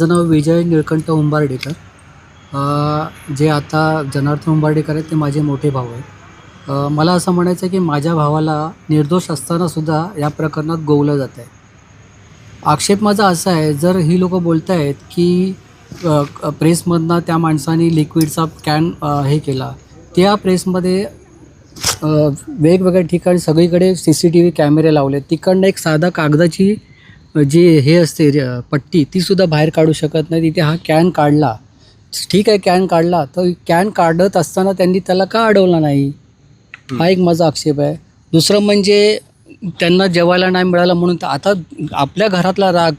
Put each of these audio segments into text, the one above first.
माझं नाव विजय निळकंठ उंबार्डेकर. जे आता जनार्दन उंबार्डेकर आहेत ते माझे मोठे भाऊ आहेत. मला असं म्हणायचं आहे की माझ्या भावाला निर्दोष असतानासुद्धा या प्रकरणात गोवलं जात आहे. आक्षेप माझा असा आहे जर ही लोकं बोलत आहेत की प्रेसमधनं त्या माणसाने लिक्विडचा कॅन हे केला त्या प्रेसमध्ये वेगवेगळ्या ठिकाणी सगळीकडे सी सी टी व्ही कॅमेरे लावले तिकडनं एक साधा कागदाची जी हे असते पट्टी तीसुद्धा बाहेर काढू शकत नाही. तिथे हा कॅन काढला. ठीक आहे कॅन काढला. तर कॅन काढत असताना त्यांनी त्याला का अडवला नाही? हा एक माझा आक्षेप आहे. दुसरं म्हणजे त्यांना जेवायला नाही मिळालं म्हणून तर आता आपल्या घरातला राग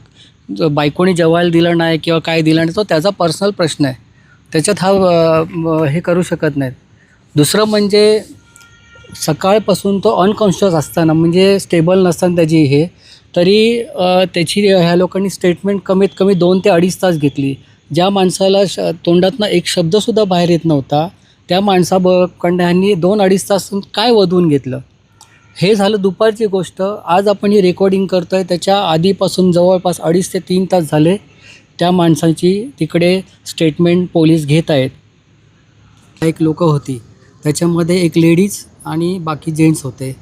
बायकोने बायकोनी जेवायला दिलं नाही किंवा काय दिलं नाही तो त्याचा पर्सनल प्रश्न आहे. त्याच्यात हा हे करू शकत नाहीत. दुसरं म्हणजे सकाळपासून तो अनकॉन्शियस असताना म्हणजे स्टेबल नसताना त्याची हे तरी त्याची ह्या लोकांनी स्टेटमेंट कमीत कमी दोन ते अडीच तास घेतली. ज्या माणसाला श तोंडातनं एक शब्दसुद्धा बाहेर येत नव्हता त्या माणसाकडनं ह्यांनी दोन अडीच तास काय वधवून घेतलं? हे झालं दुपारची गोष्ट. आज आपण ही रेकॉर्डिंग करतो आहे त्याच्या आधीपासून जवळपास अडीच ते तीन तास झाले त्या माणसाची तिकडे स्टेटमेंट पोलीस घेत आहेत. एक लोकं होती. त्याच्यामध्ये एक लेडीज आणि बाकी जेंट्स होते.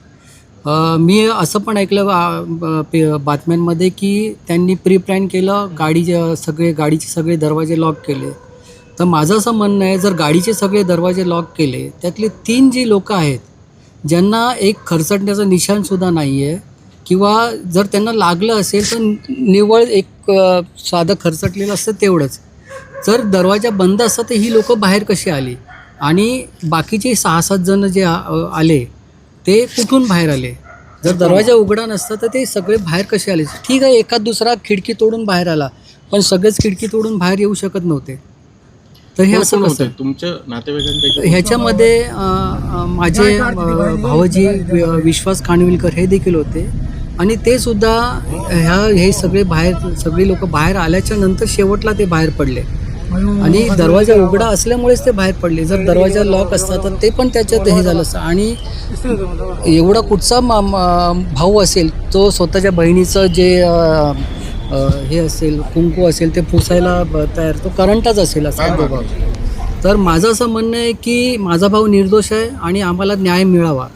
मी असं पण ऐकलं पे- बातम्यांमध्ये की त्यांनी प्री प्लॅन केलं गाडी सगळे गाडीचे सगळे दरवाजे लॉक केले. तर माझं असं म्हणणं आहे जर गाडीचे सगळे दरवाजे लॉक केले त्यातले तीन जी लोकं आहेत ज्यांना एक खरचटण्याचं निशाणसुद्धा नाही आहे किंवा जर त्यांना लागलं असेल तर निव्वळ एक साधं खरचटलेलं असतं तेवढंच. जर दरवाजा बंद असता तर ही लोकं बाहेर कशी आली? आणि बाकीचे सहा सात जण जे आ- आले ते कुठून बाहेर आले? जर दरवाजा उघडा नसता तर ते सगळे बाहेर कसे आले? ठीक आहे एखाद दुसरा खिडकी तोडून बाहेर आला पण सगळेच खिडकी तोडून बाहेर येऊ शकत नव्हते. तर हे असं होते? तुमच्या नातेवाईकांपैकी ह्याच्यामध्ये माझे भावजी विश्वास खानविलकर हे देखील होते. आणि ते सुद्धा ह्या हे सगळे बाहेर सगळी लोक बाहेर आल्याच्यानंतर शेवटला ते बाहेर पडले. आणि दरवाजा उघडा असल्यामुळेच ते बाहेर पडले. जर दरवाजा लॉक असता तर ते पण त्याच्यात हे झालं असतं. आणि एवढा कुठचा भाऊ असेल तो स्वतःच्या बहिणीचं जे हे असेल कुंकू असेल ते पुसायला ब- तयार तो करंटच असेल असा. तो भाऊ तर माझं असं म्हणणं आहे की माझा भाऊ निर्दोष आहे आणि आम्हाला न्याय मिळावा.